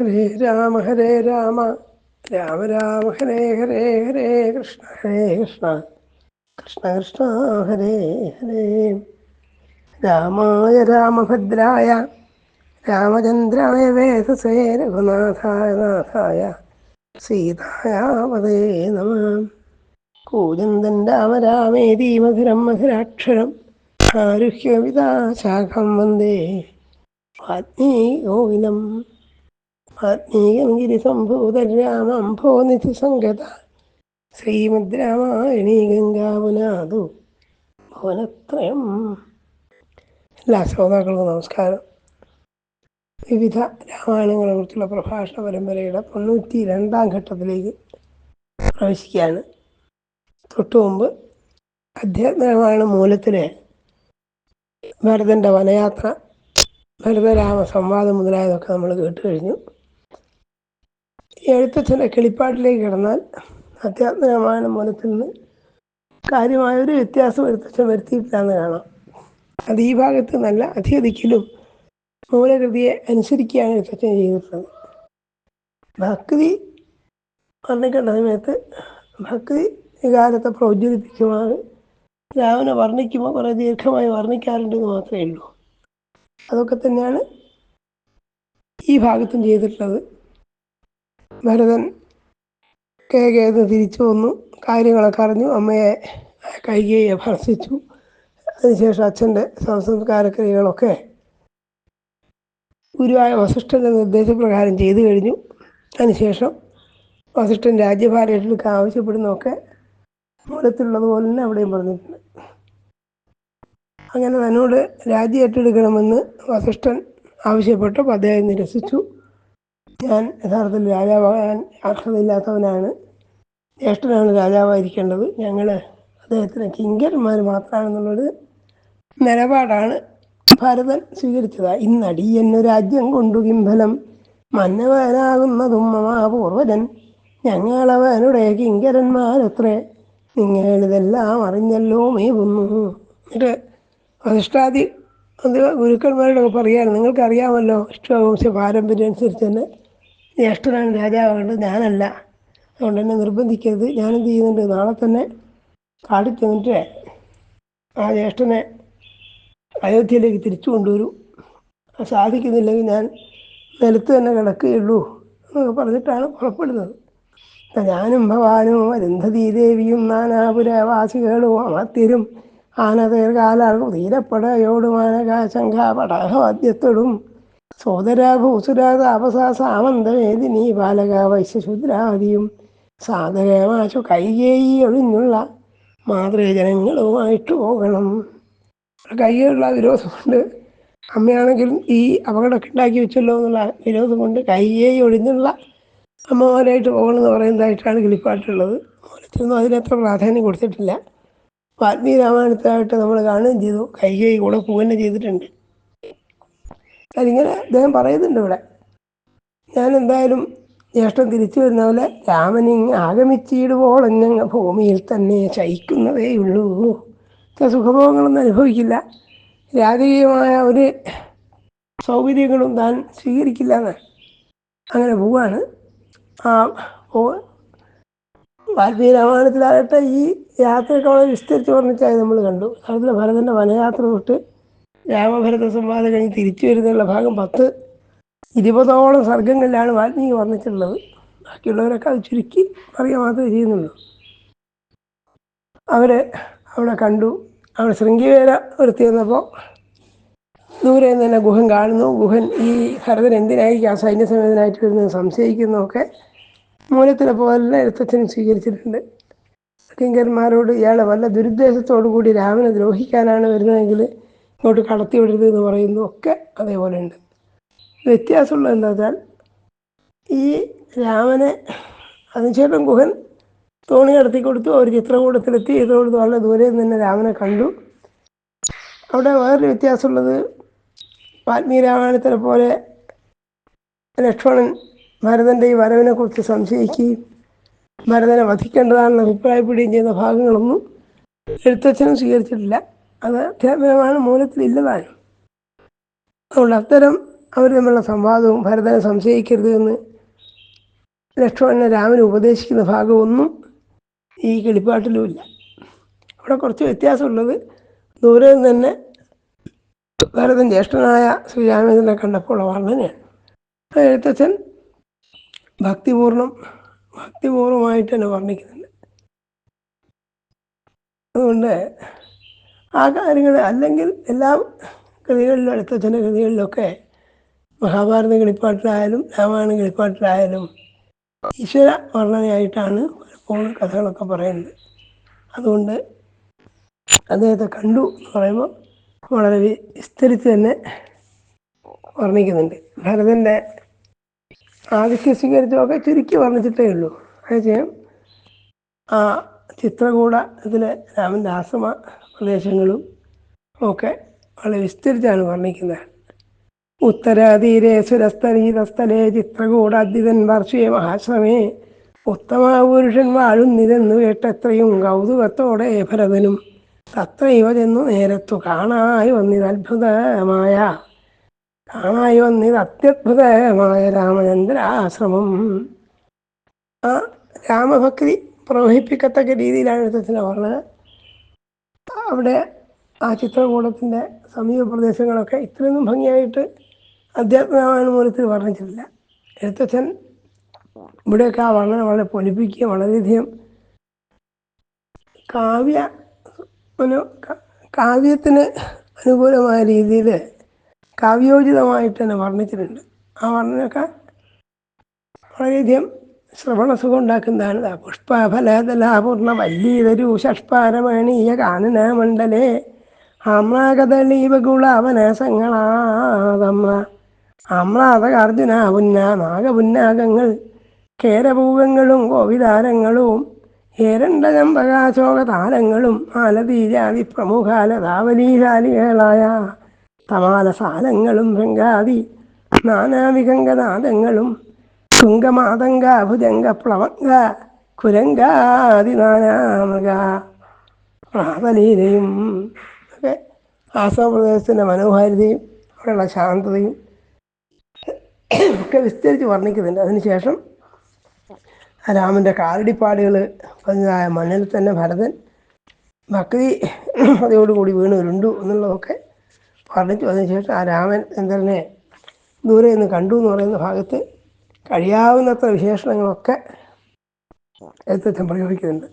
ഹരേ രാമ ഹരേ രാമ. രാമ രാമ ഹരേ ഹരേ ഹരേ കൃഷ്ണ ഹരേ കൃഷ്ണ. കൃഷ്ണ കൃഷ്ണ ഹരേ ഹരേ. രാമായ രാമഭദ്രായ രാമചന്ദ്രായ വേദസേ രഘുനാഥായ നാഥായ സീതായ നമ. കൂജന്തൻ രാമ രാമേതി മധുരം മധുരാക്ഷരം ആരുഹ്യവിതാശാഖം വന്ദേ. വാത്മീകോവിലം വാത്മീകം ഗിരിസംഭൂതരാമം ഭോ നിധിസംഗത ശ്രീമദ് രാമായണി ഗംഗാപുനാഥു ഭുവനത്രയം. എല്ലാ ശ്രോതാക്കൾക്കും നമസ്കാരം. വിവിധ രാമായണങ്ങളെ കുറിച്ചുള്ള പ്രഭാഷണ പരമ്പരയുടെ തൊണ്ണൂറ്റി രണ്ടാം ഘട്ടത്തിലേക്ക് പ്രവേശിക്കുകയാണ്. തൊട്ടു മുമ്പ് അധ്യാത്മരാമായണ മൂലത്തിലെ ഭരതന്റെ വനയാത്ര ഭരതരാമ സംവാദം മുതലായതൊക്കെ നമ്മൾ കേട്ട് കഴിഞ്ഞു എഴുത്തച്ഛന്റെ കിളിപ്പാട്ടിലേക്ക് കിടന്നാൽ അധ്യാത്മരാമായണ മൂലത്തിൽ നിന്ന് കാര്യമായൊരു വ്യത്യാസം എഴുത്തച്ഛൻ വരുത്തിയിട്ടില്ലാന്ന് കാണാം. അത് ഈ ഭാഗത്ത് നല്ല അധികതിക്കലും മൂലകൃതിയെ അനുസരിക്കുകയാണ് എഴുത്തച്ഛൻ ചെയ്തിട്ടുള്ളത്. ഭക്തി വർണിക്കേണ്ട സമയത്ത് ഭക്തി വികാരത്തെ പ്രോജ്വലിപ്പിക്കുവാൻ രാവിനെ വർണിക്കുമ്പോൾ കുറേ ദീർഘമായി വർണിക്കാറുണ്ട് എന്ന് മാത്രമേ ഉള്ളൂ. അതൊക്കെ തന്നെയാണ് ഈ ഭാഗത്തും ചെയ്തിട്ടുള്ളത്. ഭരതൻ കേകേന്ന് തിരിച്ചു വന്നു. കാര്യങ്ങളൊക്കെ അറിഞ്ഞു. അമ്മയെ കൈകയെ ഭർഷിച്ചു അതിനുശേഷം അച്ഛന്റെ സംസ്കാരക്രിയകളൊക്കെ ഗുരുവായ വസിഷ്ഠന്റെ നിർദ്ദേശപ്രകാരം ചെയ്തു കഴിഞ്ഞു. അതിനുശേഷം വസിഷ്ഠൻ രാജ്യഭാരം ഏറ്റെടുക്കാൻ ആവശ്യപ്പെടുന്നതൊക്കെ മൂലത്തിലുള്ളതുപോലെ തന്നെ അവിടെയും പറഞ്ഞിട്ടുണ്ട്. അങ്ങനെ തന്നോട് രാജ്യം ഏറ്റെടുക്കണമെന്ന് വസിഷ്ഠൻ ആവശ്യപ്പെട്ടപ്പോൾ അദ്ദേഹം നിരസിച്ചു. ഞാൻ യഥാർത്ഥത്തിൽ രാജാവാകാൻ അർഹതയില്ലാത്തവനാണ്. ജ്യേഷ്ഠനാണ് രാജാവായിരിക്കേണ്ടത്. ഞങ്ങൾ അദ്ദേഹത്തിന് കിങ്കരന്മാർ മാത്രമാണെന്നുള്ളൊരു നിലപാടാണ് ഭരതൻ സ്വീകരിച്ചത്. ഇന്നടി എന്നു രാജ്യം കൊണ്ടു കിംഫലം മന്നവനാകുന്നതും മമാപൂർവജൻ ഞങ്ങളവനുടെ കിങ്കരന്മാരത്രേ. നിങ്ങളിതെല്ലാം അറിഞ്ഞല്ലോ മേവുന്നു. എന്നിട്ട് വസിഷ്ഠാദി ഗുരുക്കന്മാരോടൊക്കെ പറയാൻ നിങ്ങൾക്കറിയാമല്ലോ ഇഷ്ടവംശ പാരമ്പര്യം അനുസരിച്ച് തന്നെ. ജ്യേഷ്ഠനാണ് രാജാവേണ്ടത് ഞാനല്ല. അതുകൊണ്ട് എന്നെ നിർബന്ധിക്കരുത്. ഞാനെന്ത് ചെയ്യുന്നുണ്ട്. നാളെ തന്നെ കാട്ടിൽ ചെന്നിട്ട് ആ ജ്യേഷ്ഠനെ അയോധ്യയിലേക്ക് തിരിച്ചു കൊണ്ടുവരും. സാധിക്കുന്നില്ലെങ്കിൽ ഞാൻ നിലത്ത് തന്നെ കിടക്കുകയുള്ളൂ എന്നൊക്കെ പറഞ്ഞിട്ടാണ് പുറപ്പെടുന്നത്. ഞാനും ഭവാനും അരുന്ധതി ദേവിയും നാനാപുരവാസികളും അമർത്തിരും ആനതീർകാലും തീരപ്പടയോടുമാനക ശംഖ പടഹവാദ്യത്തോടും സോദര ഭൂസുര താപസ സാമന്തവേദിനി ബാലക വൈശ്യശുദ്രാദിയും സാധകമാശു കൈകേയി ഒഴിഞ്ഞുള്ള മാതൃജനങ്ങളുമായിട്ട് പോകണം. കൈകളുള്ള വിരോധം കൊണ്ട് അമ്മയാണെങ്കിലും ഈ അപകടമൊക്കെ ഉണ്ടാക്കി വെച്ചല്ലോ എന്നുള്ള വിരോധം കൊണ്ട് കൈകേയി ഒഴിഞ്ഞുള്ള അമ്മമാരായിട്ട് പോകണമെന്ന് പറയുന്നതായിട്ടാണ് കിളിപ്പാട്ടുള്ളത്. മൂലത്തിനൊന്നും അതിനത്ര പ്രാധാന്യം കൊടുത്തിട്ടില്ല. വാൽമീകി രാമായണത്തിലായിട്ട് നമ്മൾ കാണുകയും ചെയ്തു. കൈകൈ കൂടെ പോവുകയും ചെയ്തിട്ടുണ്ട്. അതിങ്ങനെ അദ്ദേഹം പറയുന്നുണ്ട് ഇവിടെ. ഞാൻ എന്തായാലും ജ്യേഷ്ഠൻ തിരിച്ചു വരുന്ന പോലെ രാമനിങ് ആഗമിച്ചിടുവോളം ഞങ്ങൾ ഭൂമിയിൽ തന്നെ ശയിക്കുന്നതേയുള്ളൂ സുഖഭോഗങ്ങളൊന്നും അനുഭവിക്കില്ല. രാജകീയമായ ഒരു സൗകര്യങ്ങളും താൻ സ്വീകരിക്കില്ല എന്ന് അങ്ങനെ പോവാണ്. ആ വാൽമീകി രാമായണത്തിലാകട്ടെ ഈ യാത്രയൊക്കെ വളരെ വിസ്തരിച്ച് വർണിച്ചായി നമ്മൾ കണ്ടു. അതിൽ ഭരതന്റെ വനയാത്ര തൊട്ട് രാമഭരത സംവാദം കഴിഞ്ഞ് തിരിച്ചു വരുന്നുള്ള ഭാഗം പത്ത്. ഇരുപതോളം സർഗങ്ങളിലാണ് വാൽമീകി വന്നിട്ടുള്ളത് ബാക്കിയുള്ളവരൊക്കെ അത് ചുരുക്കി പറയുക മാത്രമേ ചെയ്യുന്നുള്ളൂ. അവർ അവിടെ കണ്ടു. അവിടെ ശൃംഗിവേല വൃത്തി വന്നപ്പോൾ ദൂരെ നിന്ന് തന്നെ ഗുഹൻ കാണുന്നു. ഗുഹൻ ഈ ഭരതൻ എന്തിനായിരിക്കും ആ സൈന്യസമേതനായിട്ട് വരുന്നത് സംശയിക്കുന്നതൊക്കെ മൂലത്തിലെ പോലെ എഴുത്തച്ഛനും സ്വീകരിച്ചിട്ടുണ്ട്. കിങ്കന്മാരോട് ഇയാളെ വല്ല ദുരുദ്ദേശത്തോടു കൂടി രാമനെ ദ്രോഹിക്കാനാണ് വരുന്നതെങ്കിൽ ഇങ്ങോട്ട് കടത്തി വിടരുത് എന്ന് പറയുന്നു ഒക്കെ അതേപോലെ ഉണ്ട്. വ്യത്യാസമുള്ളത് എന്താ വെച്ചാൽ ഈ രാമനെ അതിനുശേഷം ഗുഹൻ തോണി നടത്തി കൊടുത്തു. അവർ ചിത്രകൂടത്തിലെത്തി. ഇത് കൊടുത്തു വളരെ ദൂരെ നിന്ന് തന്നെ രാമനെ കണ്ടു. അവിടെ വേറൊരു വ്യത്യാസമുള്ളത് വാൽമീകി രാമായണത്തിനെ പോലെ ലക്ഷ്മണൻ ഭരതന്റെ ഈ വരവിനെ കുറിച്ച് സംശയിക്കുകയും ഭരതനെ വധിക്കേണ്ടതാണെന്ന് അഭിപ്രായപ്പെടുകയും ചെയ്യുന്ന ഭാഗങ്ങളൊന്നും എഴുത്തച്ഛനും സ്വീകരിച്ചിട്ടില്ല. അത് ക്ഷേത്രമാണ് മൂലത്തിൽ ഇല്ലതാനും. അതുകൊണ്ട് അത്തരം അവർ തമ്മിലുള്ള സംവാദവും ഭരതനെ സംശയിക്കരുത് എന്ന് ലക്ഷ്മണനെ രാമനെ ഉപദേശിക്കുന്ന ഭാഗമൊന്നും ഈ കിളിപ്പാട്ടിലുമില്ല അവിടെ കുറച്ച് വ്യത്യാസമുള്ളത് ദൂരെ തന്നെ ഭരതൻ ജ്യേഷ്ഠനായ ശ്രീരാമചന്ദ്രനെ കണ്ടപ്പോൾ വർണനയാണ് എഴുത്തച്ഛൻ ഭക്തിപൂർണം ഭക്തിപൂർവമായിട്ട് തന്നെ വർണിക്കുന്നുണ്ട്. അതുകൊണ്ട് ആ കാര്യങ്ങൾ അല്ലെങ്കിൽ എല്ലാ കൃതികളിലും എഴുത്തച്ഛന്റെ കൃതികളിലൊക്കെ മഹാഭാരത കളിപ്പാട്ടിലായാലും രാമായണ കളിപ്പാട്ടിലായാലും ഈശ്വര വർണനയായിട്ടാണ് പലപ്പോഴും കഥകളൊക്കെ പറയുന്നത്. അതുകൊണ്ട് അദ്ദേഹത്തെ കണ്ടു എന്ന് പറയുമ്പോൾ വളരെ വിസ്തരിച്ച് തന്നെ വർണിക്കുന്നുണ്ട്. ഭരതന്റെ ആദിത്യ സ്വീകരിച്ചതൊക്കെ ചുരുക്കി വർണിച്ചിട്ടേ ഉള്ളൂ. അതേസമയം ആ ചിത്രകൂടത്തിലെ രാമന്റെ ആശ്രമ പ്രദേശങ്ങളും ഒക്കെ വളരെ വിസ്തരിച്ചാണ് വർണിക്കുന്നത്. ഉത്തരാതീരെ സുരസ്ഥലീതസ്ഥലേ ചിത്രകൂടാദ്യതൻ വർഷേ മഹാശ്രമേ ഉത്തമ പുരുഷൻ വാഴുന്നിതെന്നു കേട്ടെത്രയും കൗതുകത്തോടെ ഭരതനും തത്രൈവ ചെന്നു നേരത്തു കാണായി വന്നിത് അത്ഭുതമായ കാണായി വന്നിത് അത്യത്ഭുതമായ രാമചന്ദ്രാശ്രമം. ആ രാമഭക്തി പ്രവഹിപ്പിക്കത്തക്ക രീതിയിലാണ് എഴുത്തച്ഛന്റെ പറഞ്ഞത് അവിടെ ആ ചിത്രകൂടത്തിന്റെ സമീപ പ്രദേശങ്ങളൊക്കെ ഇത്രയൊന്നും ഭംഗിയായിട്ട് അധ്യാത്മരാമായണ മൂലത്തിൽ വർണിച്ചിട്ടില്ല. എഴുത്തച്ഛൻ ഇവിടെയൊക്കെ ആ വർണന വളരെ പൊലിപ്പിക്കുക വളരെയധികം കാവ്യ ക- കാവ്യത്തിന് അനുകൂലമായ രീതിയിൽ കാവ്യോചിതമായിട്ട് തന്നെ വർണിച്ചിട്ടുണ്ട്. ആ വർണനയൊക്കെ വളരെയധികം ശ്രവണസുഖം ഉണ്ടാക്കുന്നതാണ് പുഷ്പഫലതലാപൂർണ വല്ലീതരു ഷഷ്പാരമണീയ കാനന മണ്ഡലേ ആമ്രാഗതളീവകുളാവനാസങ്ങളാതമ്ര ആമ്രാതക അർജുന പുന്ന നാഗപുന്നാഗങ്ങൾ കേരഭൂഗങ്ങളും കോവിതാരങ്ങളും ഏരണ്ട ചമ്പകാശോക താരങ്ങളും ആലതീജാതി പ്രമുഖാലതാവലീശാലികളായ തമാലസാലങ്ങളും ഭംഗാതി നാനാവികങ്കനാദങ്ങളും തുങ്കമാതങ്ക ഭുജംഗ പ്ലവങ്ക കുരങ്കാതി നാനാമൃഗ പ്രാതലീലയും ഒക്കെ ആസാമപ്രദേശത്തിന്റെ മനോഹാരിതയും അവിടെയുള്ള ശാന്തതയും ഒക്കെ വിസ്തരിച്ച് വർണിക്കുന്നുണ്ട്. അതിനുശേഷം രാമന്റെ കാലടിപ്പാടുകൾ പതിനായ മണ്ണിൽ തന്നെ ഭരതൻ ഭക്തി അതോടുകൂടി വീണ് ഉരുണ്ടു എന്നുള്ളതൊക്കെ വർണിച്ചു. അതിനുശേഷം ആ രാമൻ ചന്ദ്രനെ ദൂരെ നിന്ന് കണ്ടു എന്ന് പറയുന്ന ഭാഗത്ത് കഴിയാവുന്നത്ര വിശേഷണങ്ങളൊക്കെ എഴുത്തച്ഛൻ പ്രയോഗിക്കുന്നുണ്ട്.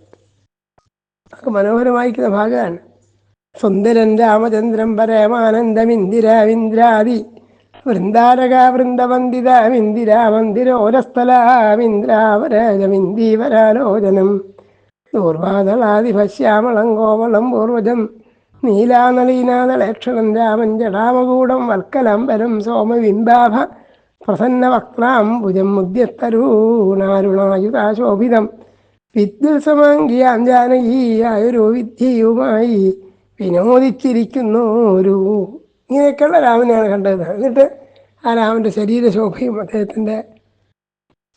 അതൊക്കെ മനോഹരമായിരിക്കുന്ന ഭാഗമാണ്. സുന്ദരൻ രാമചന്ദ്രൻ പരമാനന്ദമിന്ദിരാവിന്ദ്രാദി വൃന്ദാരക ദൂർവാദളാദി ഭശ്യാമളം കോമളം പൂർവജം നീലാനളീനാദളേക്ഷണം രാമൻ ജടാമകൂടം വൽക്കലംബരം സോമബിംബാഭ പ്രസന്നവക്രാം ഭുജം മുദ്യത്തരൂണാരുണായുതാശോഭിതം വിദ്യുത്സമാങ്കിയാം ജാനകീയായൊരു വിദ്യയുമായി വിനോദിച്ചിരിക്കുന്നു ഒരു ഇങ്ങനെയൊക്കെയുള്ള രാമനെയാണ് കണ്ടത്. എന്നിട്ട് ആ രാമന്റെ ശരീരശോഭയും അദ്ദേഹത്തിന്റെ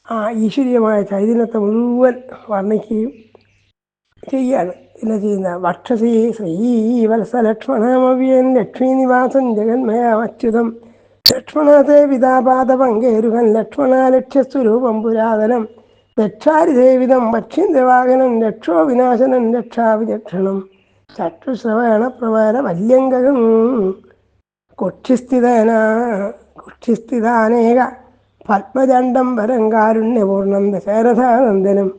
ആ ഈശ്വരീയമായ ചൈതന്യത്തെ മുഴുവൻ വർണിക്കുകയും ചെയ്യാണ് പിന്നെ ചെയ്യുന്ന വക്ഷസി ശ്രീവത്സ ലക്ഷ്മണമവ്യൻ ലക്ഷ്മീനിവാസൻ ജഗന്മയാമച്യുതം ലക്ഷ്മണത്തെ പിതാപാദ പങ്കേരുകൻ ലക്ഷ്മണ ലക്ഷ്യസ്വരൂപം പുരാതനം ലക്ഷാരിദേവിതം ഭക്ഷ്യന്തവാഹനം ലക്ഷോ വിനാശനം ലക്ഷാവിലക്ഷണം ചക്ഷുശ്രവണ പ്രവാര വല്യംഗകം. കുക്ഷിസ്ഥിതന കുക്ഷിസ്ഥിതാനേക പത്മചണ്ഡം വരം കാരുണ്യപൂർണം ദശരഥാനന്ദനം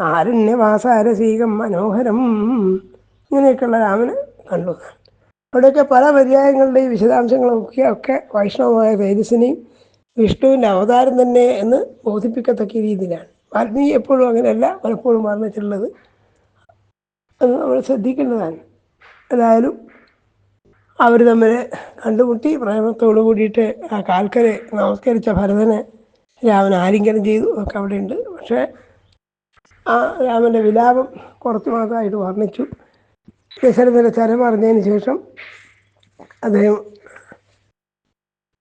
ആരുണ്യവാസാരസീകം മനോഹരം. ഇങ്ങനെയൊക്കെയുള്ള രാമനെ കണ്ടു. അവിടെയൊക്കെ പല പര്യായങ്ങളുടെയും വിശദാംശങ്ങളൊക്കെ ഒക്കെ വൈഷ്ണവമായ തേജസ്സിനെയും വിഷ്ണുവിന്റെ അവതാരം തന്നെ എന്ന് ബോധിപ്പിക്കത്തക്ക രീതിയിലാണ്. വാൽമീകി എപ്പോഴും അങ്ങനെയല്ല പലപ്പോഴും വർണിച്ചിട്ടുള്ളത്. അത് നമ്മൾ ശ്രദ്ധിക്കേണ്ടതാണ്. ഏതായാലും അവർ തമ്മിൽ കണ്ടുമുട്ടി പ്രേമത്തോടു കൂടിയിട്ട് ആ കാൽക്കരെ നമസ്കരിച്ച ഭരതനെ രാമൻ ആലിംഗനം ചെയ്തു. ഒക്കെ അവിടെയുണ്ട്. പക്ഷേ ആ രാമന്റെ വിലാപം കുറച്ച് മാത്രമായിട്ട് വർണിച്ചു. ദശരഥന്റെ അറിഞ്ഞതിന് ശേഷം അദ്ദേഹം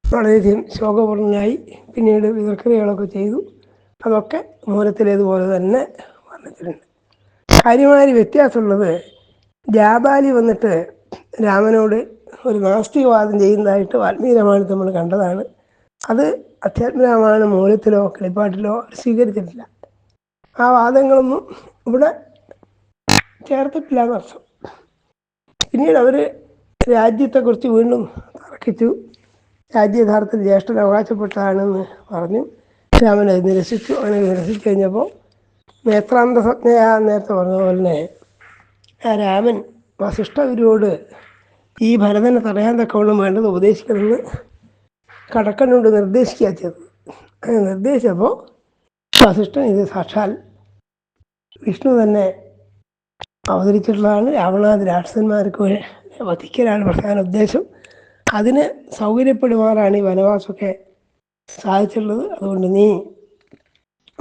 വളരെയധികം ശോകപൂർണനായി പിന്നീട് വിതർക്കതകളൊക്കെ ചെയ്തു. അതൊക്കെ മൂലത്തിലേതുപോലെ തന്നെ വർണിച്ചിട്ടുണ്ട്. കാര്യമായ വ്യത്യാസമുള്ളത് ജാബാലി വന്നിട്ട് രാമനോട് ഒരു നാസ്തികവാദം ചെയ്യുന്നതായിട്ട് വാൽമീകി രാമായണത്തിൽ നമ്മൾ കണ്ടതാണ്. അത് അധ്യാത്മരാമായണ മൂലത്തിലോ കളിപ്പാട്ടിലോ സ്വീകരിച്ചിട്ടില്ല. ആ വാദങ്ങളൊന്നും ഇവിടെ ചേർത്തിട്ടില്ല എന്നർത്ഥം. പിന്നീട് അവർ രാജ്യത്തെക്കുറിച്ച് വീണ്ടും തർക്കിച്ചു. രാജ്യ യഥാർത്ഥത്തിൽ ജ്യേഷ്ഠൻ അവകാശപ്പെട്ടതാണെന്ന് പറഞ്ഞു. രാമനെ നിരസിച്ചു അങ്ങനെ നിരസിച്ചു കഴിഞ്ഞപ്പോൾ നേത്രാന്ത സംജ്ഞയാ നേരത്തെ പറഞ്ഞ പോലെ തന്നെ ആ രാമൻ വസിഷ്ഠഗുരുവോട് ഈ ഭരതനെ തടയാൻ തക്കവണ്ണം വേണ്ടത് ഉപദേശിക്കണമെന്ന് കടക്കണ്ണോട് നിർദ്ദേശിക്കുക ചെയ്തത്. അങ്ങനെ നിർദ്ദേശിച്ചപ്പോൾ വസിഷ്ഠൻ ഇത് സാക്ഷാൽ വിഷ്ണു തന്നെ അവതരിച്ചിട്ടുള്ളതാണ്. രാവണാദി രാക്ഷസന്മാർക്ക് വധിക്കലാണ് പ്രധാന ഉദ്ദേശം. അതിന് സൗകര്യപ്പെടുമാറാണ് ഈ വനവാസമൊക്കെ സാധിച്ചിട്ടുള്ളത്. അതുകൊണ്ട് നീ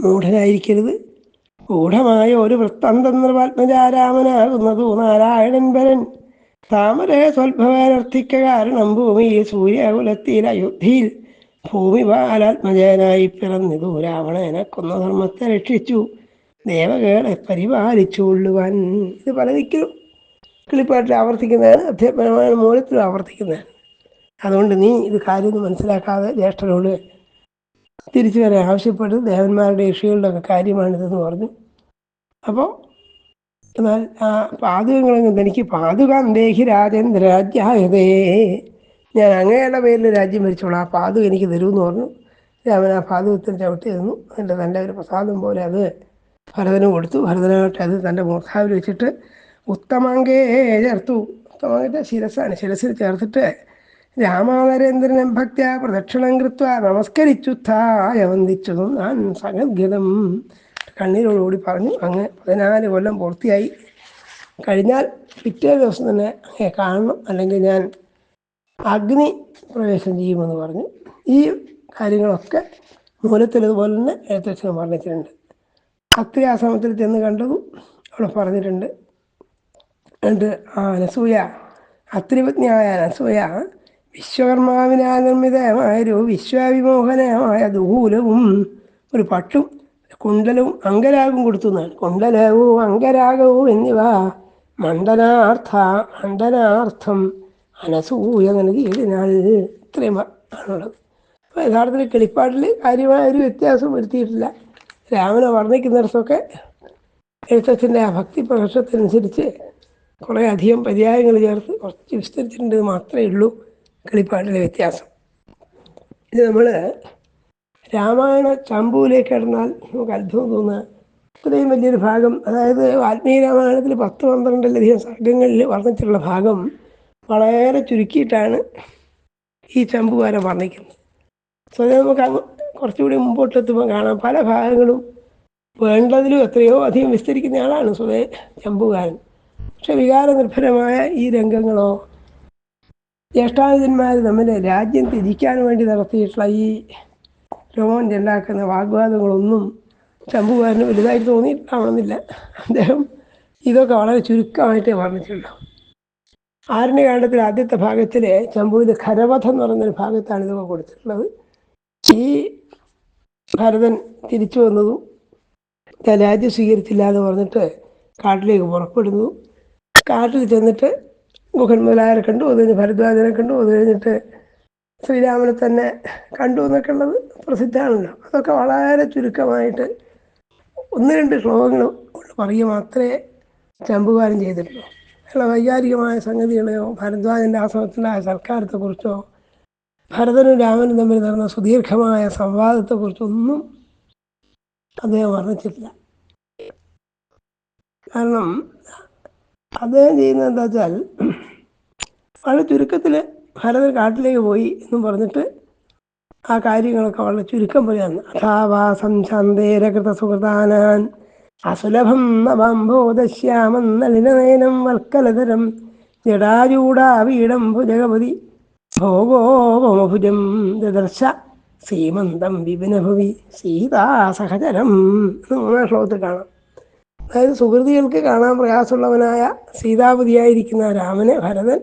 മൂഢനായിരിക്കരുത്. ഗൂഢമായ ഒരു നിർവാത്മജാരാമനാകുന്നതു നാരായണൻ ഭരൻ. താമരേ സ്വൽഭവാനർത്ഥിക്ക കാരണം ഭൂമിയിൽ സൂര്യകുലത്തിൽ അയോധ്യയിൽ ഭൂമി ബാലാത്മജനായി പിറന്നിതു. രാവണനെ കൊന്ന ധർമ്മത്തെ രക്ഷിച്ചു. ദേവകളെ പരിപാലിച്ചുകൊള്ളുവാൻ. ഇത് പല ദിക്കിലും കിളിപ്പാട്ടിൽ ആവർത്തിക്കുന്നതാണ് അധ്യാപനമായ മൂലത്തിലും ആവർത്തിക്കുന്നതാണ്. അതുകൊണ്ട് നീ ഇത് കാര്യമൊന്നും മനസ്സിലാക്കാതെ ജ്യേഷ്ഠനോട് തിരിച്ചു വരാൻ ആവശ്യപ്പെട്ട് ദേവന്മാരുടെ ഋഷികളുടെ ഒക്കെ കാര്യമാണിതെന്ന് പറഞ്ഞു. അപ്പോൾ എന്നാൽ ആ പാതുകങ്ങളെങ്കിൽ എനിക്ക് പാതുകാം ദേഹി രാജേന്ദ്ര രാജ്യായതേ. ഞാൻ അങ്ങയുടെ പേരിൽ രാജ്യം ഭരിച്ചോളാം. ആ പാതു എനിക്ക് തരുമെന്ന് പറഞ്ഞു. രാമൻ ആ പാതുകത്തിൽ ചവിട്ടി തന്നു എന്നിട്ട് തന്റെ ഒരു പ്രസാദം പോലെ അത് ഭരതന് കൊടുത്തു. ഭരതനായിട്ട് അത് തന്റെ മൂർധാവിൽ വെച്ചിട്ട് ഉത്തമാങ്കേ ചേർത്തു. ഉത്തമാങ്കത്തെ ശിരസാണ്. ശിരസിൽ ചേർത്തിട്ട് രാമാനരേന്ദ്രനെ ഭക്ത്യ പ്രദക്ഷിണം കൃത്വ നമസ്കരിച്ചുത്തായ വന്ദിച്ചതും ഞാൻ സഗദ്ഗതം കണ്ണീരോടുകൂടി പറഞ്ഞു. അങ്ങ് പതിനാല് കൊല്ലം പൂർത്തിയായി. കഴിഞ്ഞാൽ പിറ്റേ ദിവസം തന്നെ അങ്ങനെ കാണണം. അല്ലെങ്കിൽ ഞാൻ അഗ്നി പ്രവേശം ചെയ്യുമെന്ന് പറഞ്ഞു. ഈ കാര്യങ്ങളൊക്കെ മൂലത്തിൽ ഇതുപോലെ തന്നെ എഴുത്തച്ഛൻ വർണിച്ചിട്ടുണ്ട്. അത്രി ആശ്രമത്തിൽ ചെന്ന് കണ്ടതും അവിടെ പറഞ്ഞിട്ടുണ്ട്. എന്നിട്ട് ആ അനസൂയ അത്രിപത്നിയായ അനസൂയ വിശ്വകർമാവിനാൽ നിർമ്മിതമായൊരു വിശ്വവിമോഹനമായ ദൂലവും ഒരു പട്ടും കുണ്ടലവും അങ്കരാഗവും കൊടുത്തു എന്നാണ്. കുണ്ടലവും അങ്കരാഗവും എന്നിവ മണ്ഡനാർത്ഥ മണ്ഡനാർത്ഥം അനസൂയ നൽകിയതിനാൽ ഇത്രയും ആണുള്ളത് അപ്പോൾ യഥാർത്ഥത്തിൽ കിളിപ്പാട്ടിൽ കാര്യമായ ഒരു വ്യത്യാസം വരുത്തിയിട്ടില്ല. രാമനെ വർണിക്കുന്നിടത്തൊക്കെ എഴുത്തച്ഛന്റെ ആ ഭക്തി പ്രകർഷത്തിനനുസരിച്ച് കുറേ അധികം പര്യായങ്ങൾ ചേർത്ത് കുറച്ച് വിസ്തരിച്ചിട്ടുണ്ട് മാത്രമേ ഉള്ളൂ കളിപ്പാട്ടിലെ വ്യത്യാസം. ഇത് നമ്മൾ രാമായണ ചമ്പൂലേക്ക് കിടന്നാൽ നമുക്ക് അത്ഭുതം തോന്നുക. ഇത്രയും വലിയൊരു ഭാഗം അതായത് വാൽമീകി രാമായണത്തിൽ പത്ത് പന്ത്രണ്ടിലധികം സർഗങ്ങളിൽ വർണിച്ചിട്ടുള്ള ഭാഗം വളരെ ചുരുക്കിയിട്ടാണ് ഈ ചമ്പുകാരൻ വർണിക്കുന്നത്. സ്വയം നമുക്ക് കുറച്ചുകൂടി മുമ്പോട്ടെത്തുമ്പോൾ കാണാം. പല ഭാഗങ്ങളും വേണ്ടതിലും എത്രയോ അധികം വിസ്തരിക്കുന്ന ആളാണ് സ്വതേ ചമ്പുകാരൻ പക്ഷെ വികാരനിർഭരമായ ഈ രംഗങ്ങളോ ജ്യേഷ്ഠാനുജന്മാർ തമ്മിൽ രാജ്യം തിരിക്കാൻ വേണ്ടി നടത്തിയിട്ടുള്ള ഈ രോമഞ്ചുണ്ടാക്കുന്ന വാഗ്വാദങ്ങളൊന്നും ചമ്പുകാരന് വലുതായിട്ട് തോന്നിയിട്ടാവണമെന്നില്ല അദ്ദേഹം ഇതൊക്കെ വളരെ ചുരുക്കമായിട്ടേ വർണിച്ചുള്ളൂ ആരണ്യകാണ്ഡത്തിൽ ആദ്യത്തെ ഭാഗത്തിൽ ചമ്പുവിന്റെ ഖരവധം എന്ന് പറയുന്നൊരു ഭാഗത്താണ് ഇതൊക്കെ കൊടുത്തിട്ടുള്ളത്. ഈ ഭരതൻ തിരിച്ചു വന്നതും രാജ്യം സ്വീകരിച്ചില്ല എന്ന് പറഞ്ഞിട്ട് കാട്ടിലേക്ക് പുറപ്പെടുന്നു. കാട്ടിൽ ചെന്നിട്ട് ഗുഹൻ മുതലായരെ കണ്ടു. അത് കഴിഞ്ഞ് ഭരദ്വാജനെ കണ്ടു. അത് കഴിഞ്ഞിട്ട് ശ്രീരാമനെ തന്നെ കണ്ടു എന്നൊക്കെ ഉള്ളത് പ്രസിദ്ധമാണല്ലോ. അതൊക്കെ വളരെ ചുരുക്കമായിട്ട് ഒന്ന് രണ്ട് ശ്ലോകങ്ങൾ പറയുക മാത്രമേ ചമ്പുകാരം ചെയ്തിട്ടുള്ളൂ. അല്ല വൈകാരികമായ സംഗതികളെയോ ഭരദ്വാജന്റെ ആശ്രമത്തിന്റെ സർക്കാരത്തെക്കുറിച്ചോ ഭരതനും രാമനും തമ്മിൽ നടന്ന സുദീർഘമായ സംവാദത്തെക്കുറിച്ചൊന്നും അദ്ദേഹം വർണിച്ചിട്ടില്ല കാരണം അദ്ദേഹം ചെയ്യുന്നത് എന്താ വെച്ചാൽ വളരെ ചുരുക്കത്തിൽ ഭരതൻ കാട്ടിലേക്ക് പോയി എന്ന് പറഞ്ഞിട്ട് ആ കാര്യങ്ങളൊക്കെ വളരെ ചുരുക്കം പോലെയാണ്. അഥാവാസം ചന്ദേരകൃത സുഹൃതാനാൻ അസുലഭം നവാംബോധശ്യാമം നളിനനയനം വൽക്കലതരം ജടാചൂടാവീടം ഭുജഗപതി ഭോഗോപമഭുജം ദദർശ ശ്രീമന്തം വിപിനഭുവി സീതാസഹചരം മൂന്നാം ശ്ലോകത്തിൽ കാണാം. അതായത് സുഹൃതികൾക്ക് കാണാൻ പ്രയാസമുള്ളവനായ സീതാപതിയായിരിക്കുന്ന രാമനെ ഭരതൻ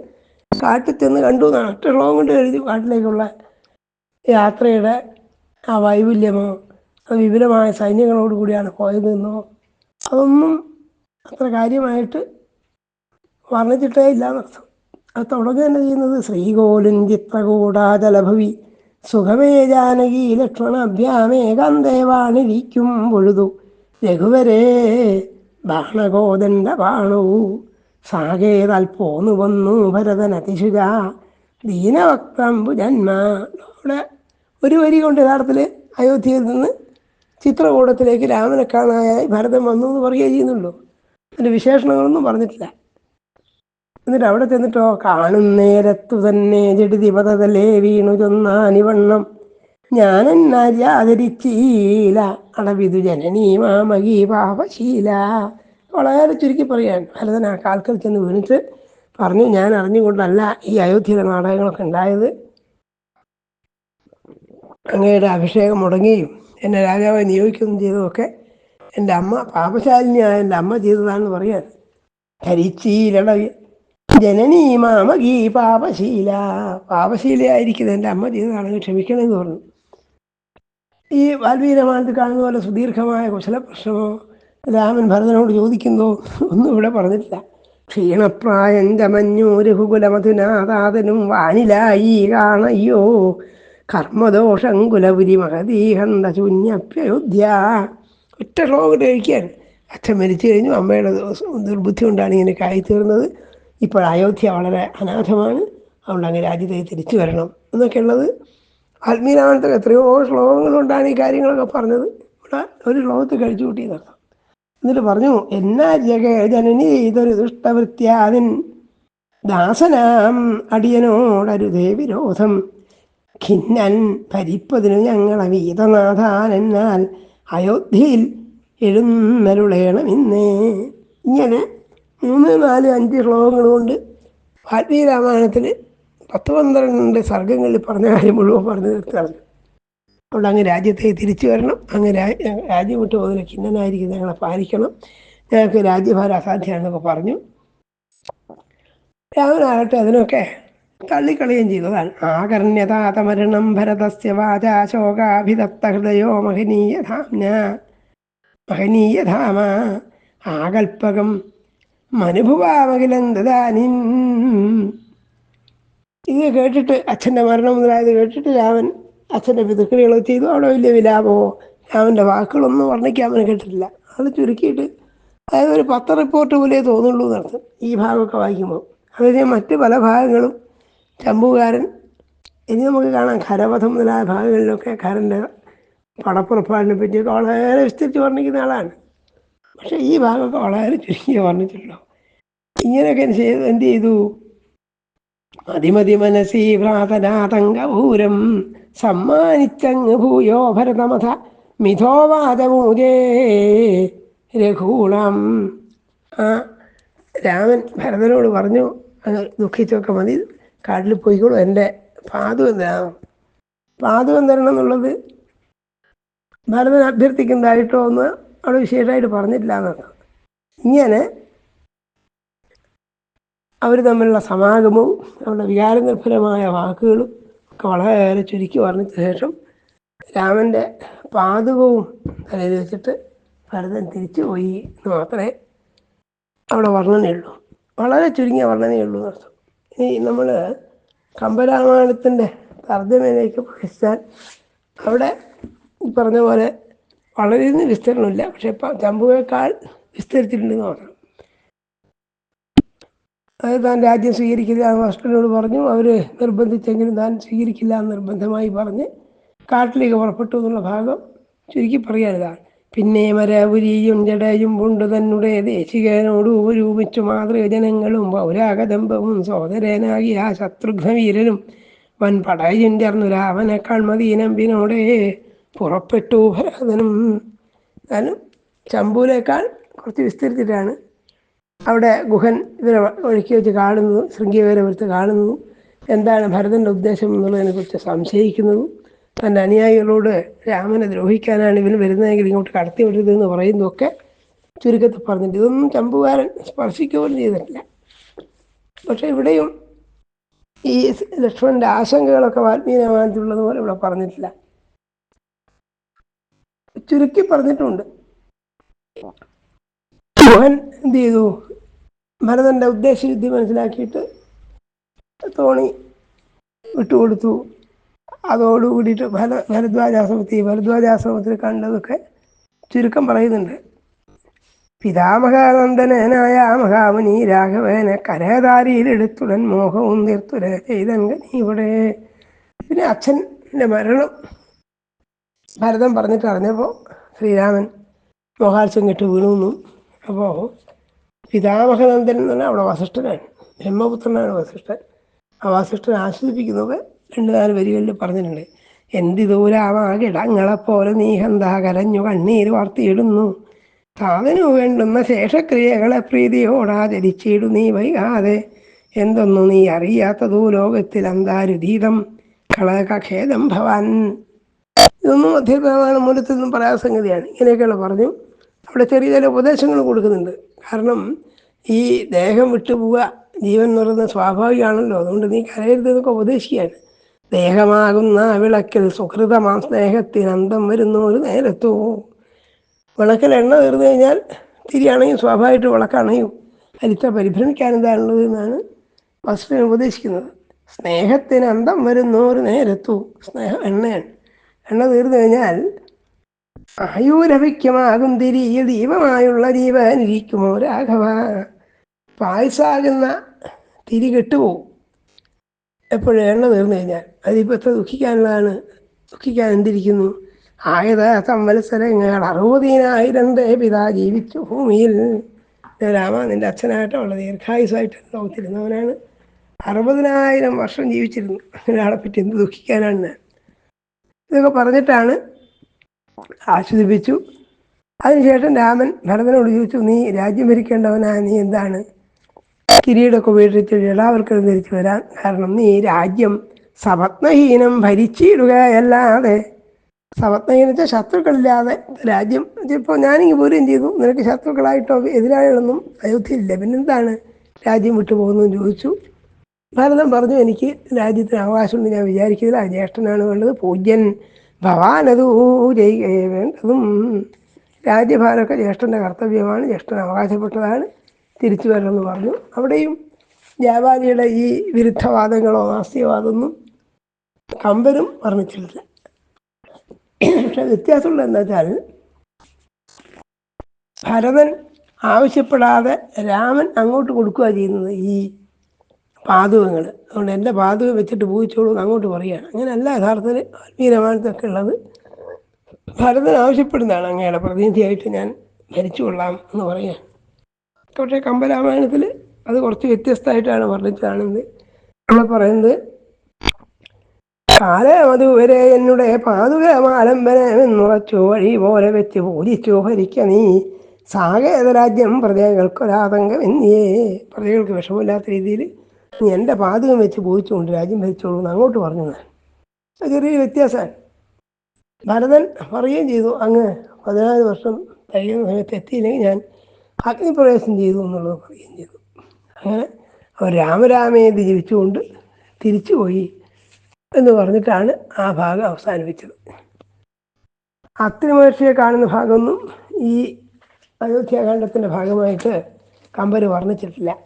കാട്ടിൽ ചെന്ന് കണ്ടു എന്നാണ്. ഒറ്റ ശ്ലോകം കൊണ്ട് എഴുതി കാട്ടിലേക്കുള്ള യാത്രയുടെ ആ വൈവില്യമോ അത് വിപുലമായ സൈന്യങ്ങളോട് കൂടിയാണ് പോയതെന്നോ അതൊന്നും അത്ര കാര്യമായിട്ട് വർണിച്ചിട്ടേ ഇല്ല എന്നർത്ഥം. തുടങ്ങുക തന്നെ ചെയ്യുന്നത് ശ്രീകോലിൻ ചിത്രകൂടാചലഭവി സുഖമേ ജാനകി ലക്ഷ്മണഭ്യാമേകാന്തേവാണിരിക്കും പൊഴുതു. രഘുവരേ ബാണകോദണ്ഡ ബാണു സാകേതാൽ പോന്നു വന്നു ഭരതൻ അതിശുക ദീനവക്തംബു ജന്മ. നമ്മുടെ ഒരു വരി കൊണ്ട് യഥാർത്ഥത്തിൽ അയോധ്യയിൽ നിന്ന് ചിത്രകൂടത്തിലേക്ക് രാമനെ കാണാനായി ഭരതൻ വന്നു എന്ന് പറയുകയേ ചെയ്യുന്നുള്ളൂ. അതിന്റെ വിശേഷണങ്ങളൊന്നും പറഞ്ഞിട്ടില്ല. എന്നിട്ട് അവിടെ ചെന്നിട്ടോ കാണുന്നേരത്തു തന്നെ ജഡിതി പതതലേ വീണു ചൊന്നാനിവണ്ണം ഞാൻ അന്നാരിയാദരിച്ചീല അട അടവിതു ജനനീ മാമകീ പാപശീല. വളരെ ചുരുക്കി പറയാൻ ഭരതൻ ആ കാൽക്കൽ ചെന്ന് വീണിട്ട് പറഞ്ഞു ഞാൻ അറിഞ്ഞുകൊണ്ടല്ല ഈ അയോധ്യയിലെ നാടകങ്ങളൊക്കെ ഉണ്ടായത്. അങ്ങയുടെ അഭിഷേകം മുടങ്ങുകയും എന്നെ രാജാവായി നിയോഗിക്കുകയും ചെയ്തതൊക്കെ എന്റെ അമ്മ പാപശാലിനിയായ എന്റെ അമ്മ ചെയ്തതാണെന്ന് പറയാൻ ധരിച്ചീലട ജനനീ മാമകീ പാപശീല. പാപശീലയായിരിക്കുന്നത് എന്റെ അമ്മ ചെയ്തതാണെങ്കിൽ ക്ഷമിക്കണമെന്ന് പറഞ്ഞു. ഈ വാൽവീരമാനത്ത് കാണുന്ന പോലെ സുദീർഘമായ കുശല പ്രശ്നമോ രാമൻ ഭരതനോട് ചോദിക്കുന്നോ ഒന്നും ഇവിടെ പറഞ്ഞിട്ടില്ല. ക്ഷീണപ്രായം ചമഞ്ഞൂ രഘുകുലമധുനാഥാതനും വാനിലായി കാണയ്യോ? കർമ്മദോഷം കുലപുരി മഹതീഹന്ത ശൂന്യപ്യയോധ്യ. ഒറ്റ ശ്ലോകം കഴിക്കാൻ അച്ഛൻ മരിച്ചു കഴിഞ്ഞു. അമ്മയുടെ ദുർബുദ്ധി കൊണ്ടാണ് ഇങ്ങനെ കായിത്തീർന്നത്. ഇപ്പോൾ അയോധ്യ വളരെ അനാഥമാണ്. അതുകൊണ്ട് അങ്ങ് രാജ്യത്തേക്ക് തിരിച്ചു വരണം എന്നൊക്കെ ഉള്ളത് എത്രയോ ശ്ലോകങ്ങളുണ്ടാണ് ഈ കാര്യങ്ങളൊക്കെ പറഞ്ഞത്. ഇവിടെ ഒരു ശ്ലോകത്തിൽ കഴിച്ചു കൂട്ടിയതാണ് എന്നിട്ട് പറഞ്ഞു എന്നാ ജഗ ജനനി ഇതൊരു ദുഷ്ടവൃത്യാദിൻ ദാസനാം അടിയനോടരുതേ വിരോധം. ഖിന്നൻ ഭരിപ്പതിനു ഞങ്ങളെ വീതനാഥാനെന്നാൽ അയോധ്യയിൽ എഴുന്നരുളേണം ഇന്നേ ഇങ്ങനെ മൂന്ന് നാല് അഞ്ച് ശ്ലോകങ്ങൾ കൊണ്ട് വാൽമീകി രാമായണത്തിൽ പത്ത് പന്ത്രണ്ട് സർഗങ്ങളിൽ പറഞ്ഞ കാര്യം മുഴുവൻ പറഞ്ഞു തീർത്താണ് അതുകൊണ്ട് അങ്ങ് രാജ്യത്തെ തിരിച്ചു വരണം. അങ്ങ് രാജ്യം വിട്ട് പോകുന്ന ഖിന്നനായിരിക്കും. ഞങ്ങളെ പാലിക്കണം. ഞങ്ങൾക്ക് രാജ്യഭാര അസാധ്യമാണെന്നൊക്കെ പറഞ്ഞു. രാമനാകട്ടെ അതിനൊക്കെ തള്ളിക്കളയുകയും ചെയ്തതാണ്. ആകർണ്യതാതമരണം ഭരതസ്യ വാചാശോകാഭിദത്ത ഹൃദയോ മഹനീയധാംന മഹനീയധാമ. ആകൽപ്പകം മനുഭുവാമകിലം ഇത് കേട്ടിട്ട് അച്ഛന്റെ മരണം മുതലായത് കേട്ടിട്ട് രാമൻ അച്ഛന്റെ പിതൃക്കളികളോ ചെയ്തു. അവിടെ വലിയ വിലാപമോ രാമന്റെ വാക്കുകളൊന്നും വർണിക്കാൻ അവന് കേട്ടിട്ടില്ല. അത് ചുരുക്കിയിട്ട് അതായത് ഒരു പത്ര റിപ്പോർട്ട് പോലെ തോന്നുള്ളൂ എന്നർത്ഥം ഈ ഭാഗമൊക്കെ വായിക്കുമ്പോൾ. അതായത് മറ്റ് പല ഭാഗങ്ങളും ചമ്പുകാരൻ ഇനി നമുക്ക് കാണാം. ഖരവധം മുതലായ ഭാഗങ്ങളിലൊക്കെ ഖരന്റെ പടപ്പുറപ്പാടിനെ പറ്റി വളരെ വിസ്തരിച്ച് വർണിക്കുന്ന ആളാണ്. പക്ഷേ ഈ ഭാഗമൊക്കെ വളരെ ചുരുങ്ങിയ വർണിച്ചിട്ടുള്ളൂ. ഇങ്ങനെയൊക്കെ ചെയ്ത് എന്ത് ചെയ്തു? അതിമതി മനസ്സി ഭ്രാതനാതങ്കഭൂരം സമ്മാനിച്ചങ്ങ് ഭൂയോ ഭരതമഥ മിഥോവാദമൂജേ രഘൂണം. ആ രാമൻ ഭരതനോട് പറഞ്ഞു അങ്ങ് ദുഃഖിച്ചൊക്കെ മതി കാട്ടിൽ പോയിക്കോളൂ എന്റെ പാതുകം തരണം പാതുകം തരണം എന്നുള്ളത് ഭരതൻ അഭ്യർത്ഥിക്കുന്നതായിട്ടോ ഒന്ന് അവിടെ വിശേഷമായിട്ട് പറഞ്ഞിട്ടില്ല എന്നാണ് ഇങ്ങനെ അവർ തമ്മിലുള്ള സമാഗമവും അവരുടെ വികാരനിർഭരമായ വാക്കുകളും ഒക്കെ വളരെ ചുരുക്കി പറഞ്ഞ ശേഷം രാമന്റെ പാതകവും തലയിൽ വെച്ചിട്ട് ഭരതൻ തിരിച്ചു പോയി എന്ന് മാത്രമേ അവിടെ വർണനയുള്ളൂ വളരെ ചുരുങ്ങിയ വർണനയുള്ളൂ എന്നർത്ഥം ഇനി നമ്മൾ കമ്പരാമായണത്തിന്റെ തർജമയിലേക്ക് പ്രവേശിച്ചാൽ അവിടെ ഈ പറഞ്ഞ പോലെ വളരെ വിസ്തരണമില്ല. പക്ഷെ ജമ്പുവേക്കാൾ വിസ്തരിച്ചിട്ടുണ്ടെന്ന് പറഞ്ഞു അത് താൻ രാജ്യം സ്വീകരിക്കില്ല എന്ന് അഷ്ടനോട് പറഞ്ഞു. അവർ നിർബന്ധിച്ചെങ്കിലും താൻ സ്വീകരിക്കില്ല എന്ന് നിർബന്ധമായി പറഞ്ഞ് കാട്ടിലേക്ക് പുറപ്പെട്ടു എന്നുള്ള ഭാഗം ചുരുക്കി പറയാനിതാണ് പിന്നെ മരപുരിയും ജടയും പുണ്ട് തന്നെ ദേശികനോട് ഉപരൂപിച്ചു മാതൃജനങ്ങളും പൗരാഗദമ്പവും സോദരനാകിയ ശത്രുഘ്നവീരനും വൻ പടയും ചേർന്നു രാവനേക്കാൾ മദീനമ്പിനോടെ പുറപ്പെട്ടു ഭരതനും എന്നാലും ചമ്പൂലേക്കാൾ കുറച്ച് വിസ്തരിച്ചിട്ടാണ് അവിടെ ഗുഹൻ ഇവരെ ഒഴുക്കി വെച്ച് കാണുന്നു ശൃംഗീവരപുരത്ത് കാണുന്നു എന്താണ് ഭരതന്റെ ഉദ്ദേശം എന്നുള്ളതിനെക്കുറിച്ച് സംശയിക്കുന്നതും. തന്റെ അനുയായികളോട് രാമനെ ദ്രോഹിക്കാനാണ് ഇവന് വരുന്നതെങ്കിൽ ഇങ്ങോട്ട് കടത്തി വിടരുതെന്ന് പറയുന്നതൊക്കെ ചുരുക്കത്തിൽ പറഞ്ഞിട്ട് ഇതൊന്നും ചമ്പുകാരൻ സ്പർശിക്കുക പോലും ചെയ്തിട്ടില്ല. പക്ഷെ ഇവിടെയും ഈ ലക്ഷ്മണന്റെ ആശങ്കകളൊക്കെ വാൽമീകമാനത്തിലുള്ളതുപോലെ ഇവിടെ പറഞ്ഞിട്ടില്ല. ചുരുക്കി പറഞ്ഞിട്ടുണ്ട്. മോഹൻ എന്ത് ചെയ്തു? ഭരതന്റെ ഉദ്ദേശവിദ്യ മനസ്സിലാക്കിയിട്ട് തോണി വിട്ടുകൊടുത്തു. അതോടുകൂടിയിട്ട് ഭര ഭരദ്വാജാശ്രമത്തിൽ ഭരദ്വാജാശ്രമത്തിൽ കണ്ടതൊക്കെ ചുരുക്കം പറയുന്നുണ്ട്. പിതാമഹാനന്ദനായ മഹാമുനി രാഘവനെ കരതാരിയിലെടുത്തുടൻ മോഹവും നിർത്തുര ചെയ്തൻ ഇവിടെ. പിന്നെ അച്ഛന്റെ മരണം ഭരതൻ പറഞ്ഞിട്ട് അറിഞ്ഞപ്പോൾ ശ്രീരാമൻ മോഹാത്സ്യം കെട്ട് വീണു അപ്പോൾ പിതാമഹനന്ദൻ എന്ന് പറഞ്ഞാൽ അവിടെ വസിഷ്ഠനാണ്. ബ്രഹ്മപുത്രനാണ് വസിഷ്ഠൻ. ആ വസിഷ്ഠൻ ആശ്വസിപ്പിക്കുന്നത് രണ്ട് നാല് വരികളിൽ പറഞ്ഞിട്ടുണ്ട്. എന്തിതൂരാമാകിടങ്ങളെപ്പോലെ നീ ഹന്താ കരഞ്ഞു കണ്ണീര് വാർത്തിയിടുന്നു. സാധനു വേണ്ടുന്ന ശേഷക്രിയകളെ പ്രീതിയോടാചരിച്ചിടു നീ വൈകാതെ. എന്തൊന്നു നീ അറിയാത്തതോ ലോകത്തിൽ അന്താരുതീതം കളക ഖേദം ഭവാൻ. ഇതൊന്നും അധ്യാപകമാണ് മൂലത്തിൽ നിന്നും പറയാത്ത സംഗതിയാണ്. ഇങ്ങനെയൊക്കെയുള്ള പറഞ്ഞു അവിടെ ചെറിയ ചില ഉപദേശങ്ങൾ കൊടുക്കുന്നുണ്ട്. കാരണം ഈ ദേഹം വിട്ടുപോവുക ജീവൻ എന്ന് പറയുന്നത് സ്വാഭാവികമാണല്ലോ. അതുകൊണ്ട് നീ കരയരുത് എന്നൊക്കെ ഉപദേശിക്കുകയാണ്. ദേഹമാകുന്ന വിളക്കിൽ സുഹൃതമാ സ്നേഹത്തിന് അന്തം വരുന്ന ഒരു നേരത്തോ. വിളക്കിൽ എണ്ണ തീർന്നു കഴിഞ്ഞാൽ തിരിയാണെങ്കിൽ സ്വാഭാവികമായിട്ട് വിളക്കണയും അതിലിത്ര പരിഭ്രമിക്കാൻ എന്താണുള്ളത് എന്നാണ് വസ്തുവിനെ ഉപദേശിക്കുന്നത്. സ്നേഹത്തിന് അന്തം വരുന്ന ഒരു നേരത്തു. സ്നേഹം എണ്ണയാണ്. എണ്ണ തീർന്നു കഴിഞ്ഞാൽ ആയൂരഭിക്യമാകും തിരിയ ദീപമായുള്ള ജീവനിരിക്കുമോ രാഘവ? പായസാകുന്ന തിരി കെട്ടുപോകും. എപ്പോഴും എണ്ണ തീർന്നു കഴിഞ്ഞാൽ അതിപ്പോൾ എത്ര ദുഃഖിക്കാനുള്ളതാണ്? ദുഃഖിക്കാൻ എന്തിരിക്കുന്നു? ആയത് സംവത്സരങ്ങൾ അറുപതിനായിരം ദേ പിതാ ജീവിച്ചു ഭൂമിയിൽ. രാമ നിന്റെ അച്ഛനായിട്ടുള്ള ദീർഘായുസായിട്ട് ലോകത്തിരുന്നവനാണ് അറുപതിനായിരം വർഷം ജീവിച്ചിരുന്നു. ഒരാളെ പറ്റി എന്ത് ദുഃഖിക്കാനാണ് ഞാൻ? ഇതൊക്കെ പറഞ്ഞിട്ടാണ് ആശ്വസിപ്പിച്ചു അതിനുശേഷം രാമൻ ഭരതനോട് ചോദിച്ചു നീ രാജ്യം ഭരിക്കേണ്ടവനായ നീ എന്താണ്? കിരീടമൊക്കെ ഉപേക്ഷിച്ച് എല്ലാവർക്കും ധരിച്ചു വരാൻ കാരണം നീ രാജ്യം സപത്നഹീനം ഭരിച്ചിടുകയല്ലാതെ സപത്നഹീനത്തെ ശത്രുക്കളില്ലാതെ രാജ്യം ഇപ്പോൾ ഞാനിങ്ങ് പോരുകയും ചെയ്തു. നിനക്ക് ശത്രുക്കളായിട്ടോ എതിരാളികളൊന്നും അയോധ്യയില്ല പിന്നെന്താണ് രാജ്യം വിട്ടുപോകുന്നതെന്ന് ചോദിച്ചു. ഭരതൻ പറഞ്ഞു എനിക്ക് രാജ്യത്തിന് അവകാശമുണ്ട്. ഞാൻ വിചാരിക്കുന്നില്ല ജ്യേഷ്ഠനാണ് വേണ്ടത്. പൂജ്യൻ ഭവാനതു വേണ്ടതും രാജ്യഭാരമൊക്കെ ജ്യേഷ്ഠന്റെ കർത്തവ്യമാണ്. ജ്യേഷ്ഠൻ അവകാശപ്പെട്ടതാണ് തിരിച്ചു വരണമെന്ന് പറഞ്ഞു. അവിടെയും വ്യാപാരിയുടെ ഈ വിരുദ്ധവാദങ്ങളോ നാസ്തികവാദമൊന്നും കമ്പനും വർണിച്ചിട്ടില്ല. പക്ഷെ വ്യത്യാസമുള്ള എന്താ വെച്ചാൽ ഭരതൻ ആവശ്യപ്പെടാതെ രാമൻ അങ്ങോട്ട് കൊടുക്കുക ചെയ്യുന്നത്. ഈ പാതകങ്ങൾ. അതുകൊണ്ട് എന്റെ പാതകം വെച്ചിട്ട് പൂജിച്ചോളൂ അങ്ങോട്ട് പറയുകയാണ്. അങ്ങനെയല്ല യഥാർത്ഥത്തിൽ ആത്മീയരാമായണത്തൊക്കെ ഉള്ളത് ഭരതൻ ആവശ്യപ്പെടുന്നതാണ് അങ്ങയുടെ പ്രതിനിധിയായിട്ട് ഞാൻ ഭരിച്ചുകൊള്ളാം എന്ന് പറയുക പക്ഷേ കമ്പരാമായണത്തിൽ അത് കുറച്ച് വ്യത്യസ്തമായിട്ടാണ് വർണിച്ചതാണെന്ന് നമ്മൾ പറയുന്നത്. കാലമതുവരെ എന്നുടെ പാതുകമാലംബനമെന്നുറച്ചു വഴി പോലെ വെച്ച് പൂജിച്ചു ഭരിക്ക നീ. സാകേതരാജ്യം പ്രജകൾക്കൊരാതങ്കം എന്നിയേ പ്രജകൾക്ക് വിഷമമില്ലാത്ത രീതിയിൽ നീ എന്റെ പാതകം വെച്ച് പോയിച്ചുകൊണ്ട് രാജ്യം ഭരിച്ചോളൂ എന്ന് അങ്ങോട്ട് പറഞ്ഞു ഞാൻ. അത് ചെറിയൊരു വ്യത്യാസമാണ്. ഭരതൻ പറയുകയും ചെയ്തു അങ്ങ് പതിനാല് വർഷം കഴിയുന്ന സമയത്ത് എത്തിയില്ലെങ്കിൽ ഞാൻ അഗ്നിപ്രവേശം ചെയ്തു എന്നുള്ളത് പറയുകയും ചെയ്തു. അങ്ങനെ അവർ രാമരാമേതി ജീവിച്ചുകൊണ്ട് തിരിച്ചുപോയി എന്ന് പറഞ്ഞിട്ടാണ് ആ ഭാഗം അവസാനിപ്പിച്ചത്. അത്തിന് മഹർഷിയെ കാണുന്ന ഭാഗമൊന്നും ഈ അയോധ്യാകാന്ഡത്തിന്റെ ഭാഗമായിട്ട് കമ്പര് വർണിച്ചിട്ടില്ല.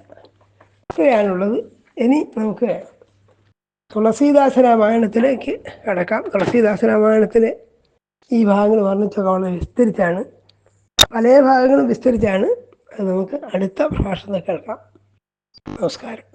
ഇത്രയാണുള്ളത്. ഇനി നമുക്ക് തുളസീദാസ രാമായണത്തിലേക്ക് കടക്കാം. തുളസീദാസ രാമായണത്തിലെ ഈ ഭാഗങ്ങൾ വർണിച്ചൊക്കെ വളരെ വിസ്തരിച്ചാണ്. പല ഭാഗങ്ങളും വിസ്തരിച്ചാണ്. നമുക്ക് അടുത്ത പ്രഭാഷണത്തിൽ കേൾക്കാം. നമസ്കാരം.